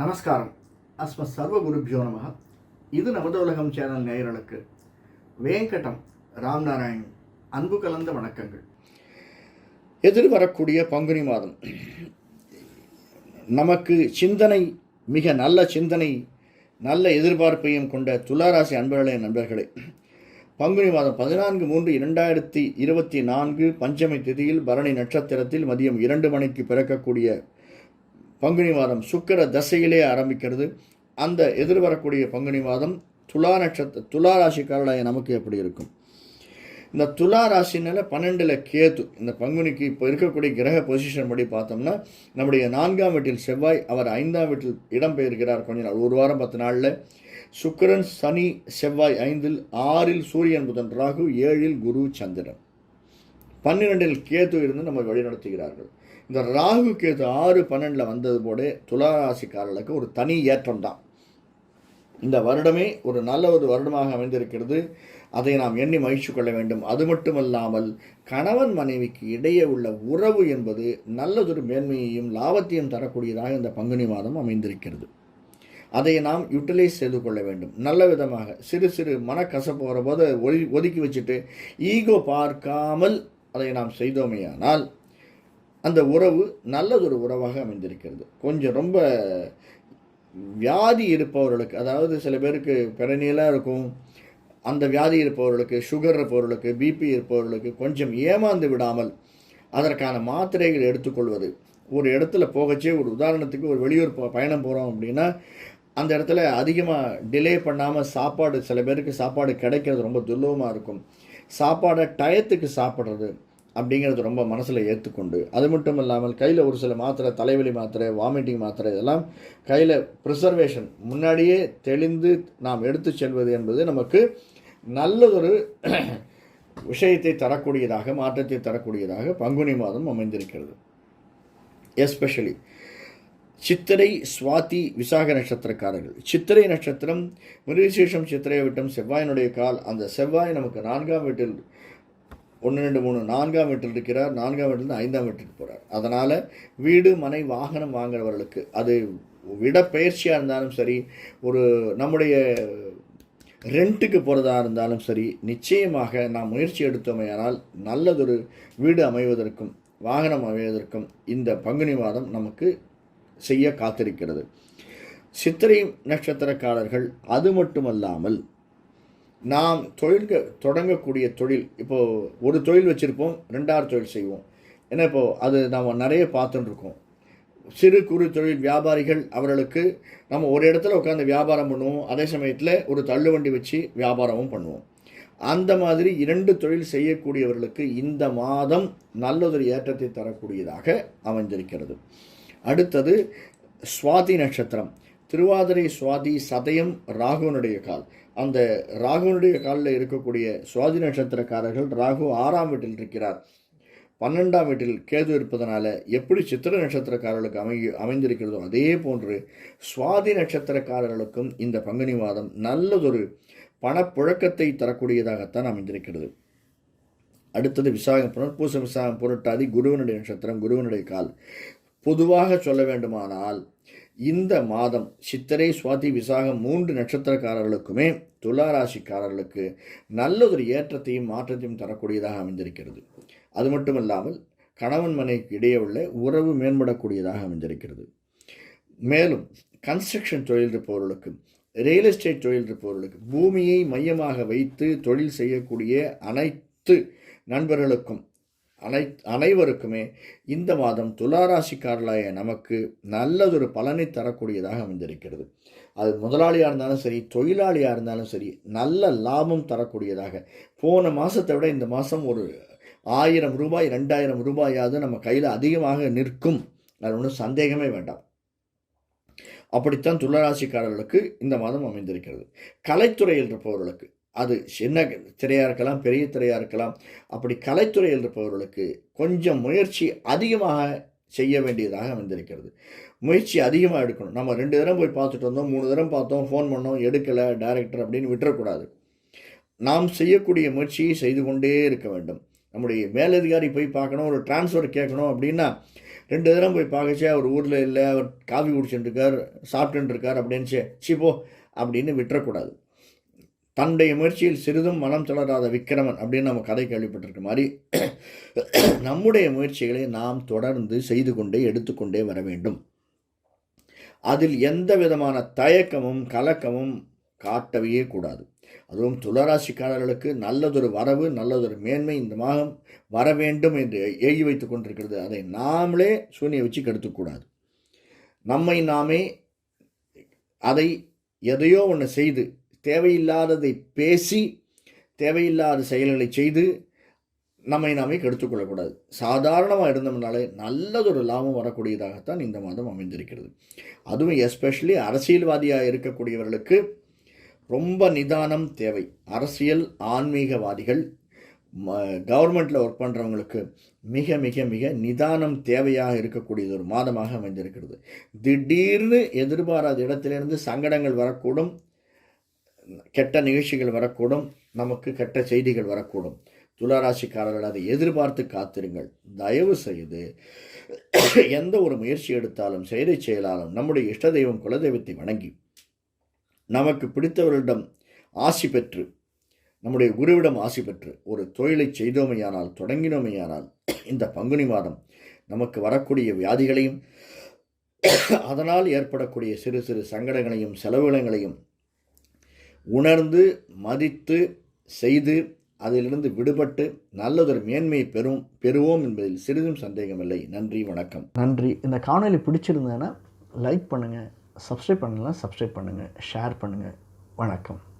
நமஸ்காரம். அஸ்ம சர்வ குருபியோ நமக இது நமது சேனல் நேயர்களுக்கு வேங்கடம் ராம்நாராயண் அன்பு கலந்த வணக்கங்கள். எதிர்வரக்கூடிய பங்குனி மாதம். நமக்கு சிந்தனை மிக நல்ல சிந்தனை நல்ல எதிர்பார்ப்பையும் கொண்ட துளாராசி அன்பர்களே நண்பர்களே. பங்குனி மாதம் பதினான்கு மூன்று இரண்டாயிரத்தி இருபத்தி நான்கு பஞ்சமி திதியில் பரணி நட்சத்திரத்தில் மதியம் இரண்டு மணிக்கு பிறக்கக்கூடிய பங்குனி மாதம் சுக்கிர தசையிலே ஆரம்பிக்கிறது. அந்த எதிர்வரக்கூடிய பங்குனி மாதம் துலா நட்சத்திர துலா ராசிக்காரர்களாய நமக்கு எப்படி இருக்கும்? இந்த துலா ராசினால பன்னெண்டில் கேத்து இந்த பங்குனிக்கு இப்போ இருக்கக்கூடிய கிரக பொசிஷன் படி பார்த்தோம்னா நம்முடைய நான்காம் வீட்டில் செவ்வாய் அவர் ஐந்தாம் வீட்டில் இடம்பெயர்கிறார் கொஞ்ச நாள் ஒரு வாரம் பத்து நாளில். சுக்கிரன் சனி செவ்வாய் ஐந்தில் ஆறில் சூரியன் புதன் ராகு ஏழில் குரு சந்திரன். பன்னிரெண்டில் கேத்து இருந்து நம்ம வழிநடத்துகிறார்கள். இந்த ராகு கேது ஆறு பன்னெண்டில் வந்தது போல துளாராசிக்காரர்களுக்கு ஒரு தனி ஏற்றம் தான். இந்த வருடமே ஒரு நல்ல ஒரு வருடமாக அமைந்திருக்கிறது. அதை நாம் எண்ணி மகிழ்ச்சி கொள்ள வேண்டும். அது மட்டுமல்லாமல் கணவன் மனைவிக்கு இடையே உள்ள உறவு என்பது நல்லதொரு மேன்மையையும் லாபத்தையும் தரக்கூடியதாக இந்த பங்குனி மாதம் அமைந்திருக்கிறது. அதை நாம் யூட்டிலைஸ் செய்து கொள்ள வேண்டும். நல்ல விதமாக சிறு சிறு மனக்கசப்பு வரும்போது ஒதுக்கி வச்சுட்டு ஈகோ பார்க்காமல் அதை நாம் செய்தோமேயானால் அந்த உறவு நல்லதொரு உறவாக அமைந்திருக்கிறது. கொஞ்சம் ரொம்ப வியாதி இருப்பவர்களுக்கு அதாவது சில பேருக்கு பிறனியெல்லாம் இருக்கும் அந்த வியாதி இருப்பவர்களுக்கு சுகர் இருப்பவர்களுக்கு பிபி இருப்பவர்களுக்கு கொஞ்சம் ஏமாந்து விடாமல் அதற்கான மாத்திரைகள் எடுத்துக்கொள்வது. ஒரு இடத்துல போகச்சே ஒரு உதாரணத்துக்கு ஒரு வெளியூர் பயணம் போகிறோம் அப்படின்னா அந்த இடத்துல அதிகமாக டிலே பண்ணாமல் சாப்பாடு சில பேருக்கு சாப்பாடு கிடைக்கிறது ரொம்ப துர்லபமாக இருக்கும். சாப்பாடை டயத்துக்கு சாப்பிட்றது அப்படிங்கிறது ரொம்ப மனசில் ஏற்றுக்கொண்டு அது மட்டும் இல்லாமல் கையில் ஒரு சில மாத்திரை தலைவலி மாத்திரை வாமிட்டிங் மாத்திரை இதெல்லாம் கையில் ப்ரிசர்வேஷன் முன்னாடியே தெளிந்து நாம் எடுத்து செல்வது என்பது நமக்கு நல்லதொரு விஷயத்தை தரக்கூடியதாக மாற்றத்தை தரக்கூடியதாக பங்குனி மாதம் அமைந்திருக்கிறது. எஸ்பெஷலி சித்திரை சுவாதி விசாக நட்சத்திரக்காரர்கள். சித்திரை நட்சத்திரம் மிருகசீஷம் சித்திரையை விட்டம் செவ்வாயினுடைய கால் அந்த செவ்வாய் நமக்கு நான்காம் வீட்டில் ஒன்று ரெண்டு மூணு நான்காம் வீட்டில் இருக்கிறார். நான்காம் வீட்டிலிருந்து ஐந்தாம் வீட்டுக்கு போகிறார் அதனால் வீடு மனை வாகனம் வாங்குறவர்களுக்கு அது விடப்பயிற்சியாக இருந்தாலும் சரி ஒரு நம்முடைய ரெண்ட்டுக்கு போகிறதா இருந்தாலும் சரி நிச்சயமாக நாம் முயற்சி எடுத்தோமையானால் நல்லதொரு வீடு அமைவதற்கும் வாகனம் அமைவதற்கும் இந்த பங்குனி மாதம் நமக்கு செய்ய காத்திருக்கிறது. சித்திரை நட்சத்திரக்காரர்கள் அது மட்டுமல்லாமல் நாம் தொழில்க தொடங்கக்கூடிய தொழில் இப்போது ஒரு தொழில் வச்சுருப்போம் ரெண்டாவது தொழில் செய்வோம். ஏன்னா இப்போது அது நாம் நிறைய பார்த்துட்டுருக்கோம். சிறு குறு தொழில் வியாபாரிகள் அவர்களுக்கு நம்ம ஒரு இடத்துல உட்காந்து வியாபாரம் பண்ணுவோம் அதே சமயத்தில் ஒரு தள்ளுவண்டி வச்சு வியாபாரமும் பண்ணுவோம். அந்த மாதிரி இரண்டு தொழில் செய்யக்கூடியவர்களுக்கு இந்த மாதம் நல்லதொரு ஏற்றத்தை தரக்கூடியதாக அமைந்திருக்கிறது. அடுத்தது சுவாதி நட்சத்திரம். திருவாதிரை சுவாதி சதயம் ராகுவனுடைய கால். அந்த ராகுவனுடைய காலில் இருக்கக்கூடிய சுவாதி நட்சத்திரக்காரர்கள் ராகு ஆறாம் வீட்டில் இருக்கிறார். பன்னெண்டாம் வீட்டில் கேது இருப்பதனால எப்படி சித்திர நட்சத்திரக்காரர்களுக்கு அமை அமைந்திருக்கிறதோ அதே போன்று சுவாதி நட்சத்திரக்காரர்களுக்கும் இந்த பங்குனி மாதம் நல்லதொரு பணப்புழக்கத்தை தரக்கூடியதாகத்தான் அமைந்திருக்கிறது. அடுத்தது விசாகம் புனர்பூச விசாகம் புரட்டாதி குருவனுடைய நட்சத்திரம் குருவனுடைய கால். பொதுவாக சொல்ல வேண்டுமானால் இந்த மாதம் சித்திரை சுவாதி விசாகம் மூன்று நட்சத்திரக்காரர்களுக்குமே துலா ராசிக்காரர்களுக்கு நல்லதொரு ஏற்றத்தையும் மாற்றத்தையும் தரக்கூடியதாக அமைந்திருக்கிறது. அது மட்டுமல்லாமல் கணவன் மனைவிக்கு இடையே உள்ள உறவு மேம்படக்கூடியதாக அமைந்திருக்கிறது. மேலும் கன்ஸ்ட்ரக்ஷன் தொழில் இருப்பவர்களுக்கு ரியல் எஸ்டேட் தொழில் இருப்பவர்களுக்கு பூமியை மையமாக வைத்து தொழில் செய்யக்கூடிய அனைத்து நண்பர்களுக்கும் அனை அனைவருக்குமே இந்த மாதம் துளாராசிக்காரர்களாய நமக்கு நல்லதொரு பலனை தரக்கூடியதாக அமைந்திருக்கிறது. அது முதலாளியாக இருந்தாலும் சரி தொழிலாளியாக இருந்தாலும் சரி நல்ல லாபம் தரக்கூடியதாக. போன மாதத்தை விட இந்த மாதம் ஒரு ஆயிரம் ரூபாய் ரெண்டாயிரம் ரூபாயாவது நம்ம கையில் அதிகமாக நிற்கும். அது ஒன்றும் சந்தேகமே வேண்டாம். அப்படித்தான் துளராசிக்காரர்களுக்கு இந்த மாதம் அமைந்திருக்கிறது. கலைத்துறையில் இருப்பவர்களுக்கு அது சின்ன திரையாக இருக்கலாம் பெரிய திரையாக இருக்கலாம். அப்படி கலைத்துறையில் இருப்பவர்களுக்கு கொஞ்சம் முயற்சி அதிகமாக செய்ய வேண்டியதாக வந்திருக்கிறது முயற்சி அதிகமாக எடுக்கணும். நம்ம ரெண்டு தரம் போய் பார்த்துட்டு வந்தோம் மூணு தரம் பார்த்தோம் ஃபோன் பண்ணோம் எடுக்கலை டைரக்டர் அப்படின்னு விட்டுறக்கூடாது. நாம் செய்யக்கூடிய முயற்சியை செய்து கொண்டே இருக்க வேண்டும். நம்முடைய மேலதிகாரி போய் பார்க்கணும் ஒரு டிரான்ஸ்ஃபர் கேட்கணும் அப்படின்னா ரெண்டு தரம் போய் பார்க்கச்சே அவர் ஊரில் இல்லை அவர் காஃபி குடிச்சுட்டு இருக்கார் அப்படின்னு சே சிப்போ அப்படின்னு விட்டுறக்கூடாது. தன்னுடைய முயற்சியில் சிறிதும் மனம் தளராத விக்கிரமன் அப்படின்னு நம்ம கதை கேள்விப்பட்டிருக்க மாதிரி நம்முடைய முயற்சிகளை நாம் தொடர்ந்து செய்து கொண்டே எடுத்துக்கொண்டே வர வேண்டும். அதில் எந்த விதமான தயக்கமும் கலக்கமும் காட்டவே கூடாது. அதுவும் துளராசிக்காரர்களுக்கு நல்லதொரு வரவு நல்லதொரு மேன்மை இந்த மாதம் வர வேண்டும் என்று ஏகி வைத்து கொண்டிருக்கிறது. அதை நாமளே சூனிய வச்சு கெடுத்துக்கூடாது நம்மை நாமே அதை எதையோ ஒன்று செய்து தேவையில்லாததை பேசி தேவையில்லாத செயல்களை செய்து நம்மை நாமே கெடுத்துக்கொள்ளக்கூடாது சாதாரணமாக இருந்தோம்னாலே நல்லதொரு லாபம் வரக்கூடியதாகத்தான் இந்த மாதம் அமைந்திருக்கிறது. அதுவும் எஸ்பெஷலி அரசியல்வாதியாக இருக்கக்கூடியவர்களுக்கு ரொம்ப நிதானம் தேவை. அரசியல் ஆன்மீகவாதிகள் கவர்மெண்ட்டில் ஒர்க் பண்ணுறவங்களுக்கு மிக மிக மிக நிதானம் தேவையாக இருக்கக்கூடியது ஒரு மாதமாக அமைந்திருக்கிறது. திடீர்னு எதிர்பாராத இடத்திலிருந்து சங்கடங்கள் வரக்கூடும். கெட்ட நிகழ்ச்சிகள் வரக்கூடும் நமக்கு கெட்ட செய்திகள் வரக்கூடும். துளாராசிக்காரர்கள் அதை எதிர்பார்த்து காத்திருங்கள். தயவு செய்து எந்த ஒரு முயற்சி எடுத்தாலும் செயலை செயலாலும் நம்முடைய இஷ்ட தெய்வம் குலதெய்வத்தை வணங்கி நமக்கு பிடித்தவர்களிடம் ஆசி பெற்று நம்முடைய குருவிடம் ஆசி பெற்று ஒரு தொழிலை செய்தோமையானால் தொடங்கினோமையானால் இந்த பங்குனி மாதம் நமக்கு வரக்கூடிய வியாதிகளையும் அதனால் ஏற்படக்கூடிய சிறு சிறு சங்கடங்களையும் செலவுகளையும் உணர்ந்து மதித்து செய்து அதிலிருந்து விடுபட்டு நல்லதொரு மேன்மையை பெறும் பெறுவோம் என்பதில் சிறிதும் சந்தேகமில்லை. நன்றி வணக்கம். நன்றி. இந்த காணொலி பிடிச்சிருந்தேன்னா லைக் பண்ணுங்கள் சப்ஸ்கிரைப் பண்ணலாம் சப்ஸ்கிரைப் பண்ணுங்கள் ஷேர் பண்ணுங்கள் வணக்கம்.